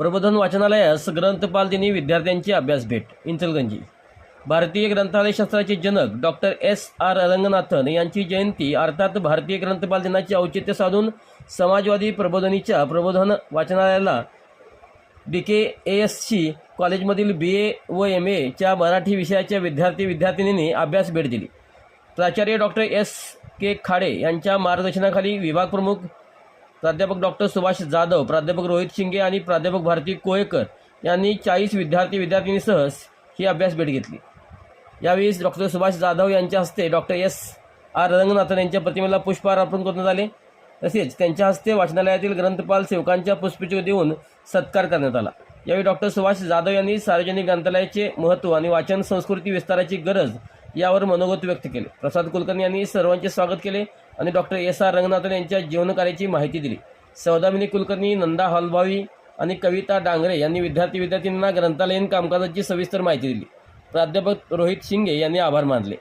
प्रबोधन वाचनालयास ग्रंथपाल दिनी विद्यार्थ्यांची अभ्यास भेट. इंचलगंजी भारतीय ग्रंथालयशास्त्राचे जनक डॉक्टर एस. आर. रंगनाथन यांची जयंती अर्थात भारतीय ग्रंथपाल दिनाचे औचित्य साधून समाजवादी प्रबोधनीच्या प्रबोधन वाचनालयाला बी के ए एस सी कॉलेजमधील बी ए व एम एच्या मराठी विषयाच्या विद्यार्थी विद्यार्थिनींनी अभ्यास भेट दिली. प्राचार्य डॉक्टर एस. के. खाडे यांच्या मार्गदर्शनाखाली विभाग प्रमुख प्राध्यापक डॉक्टर सुभाष जाधव प्राध्यापक रोहित शिंगे आणि प्राध्यापक भारती कोळेकर यांनी चाळीस विद्यार्थी विद्यार्थिनीसह ही अभ्यास भेट घेतली. यावेळी डॉक्टर सुभाष जाधव यांच्या हस्ते डॉक्टर एस आर रंगनाथन यांच्या प्रतिमेला पुष्पहार अर्पण करण्यात आले. तसेच त्यांच्या हस्ते वाचनालयातील ग्रंथपाल सेवकांच्या पुष्पचू देऊन सत्कार करण्यात आला. यावेळी डॉक्टर सुभाष जाधव यांनी सार्वजनिक ग्रंथालयाचे महत्त्व आणि वाचन संस्कृती विस्ताराची गरज यावर मनोगत व्यक्त केले. प्रसाद कुलकर्णी यांनी सर्वांचे स्वागत केले आणि डॉक्टर एस आर रंगनाथन यांच्या जीवनकार्याची माहिती दिली. सौदामिनी कुलकर्णी नंदा हलभावी आणि कविता डांगरे यांनी विद्यार्थी विद्यार्थ्यांना ग्रंथालयीन कामकाजाची सविस्तर माहिती दिली. प्राध्यापक रोहित शिंगे यांनी आभार मानले.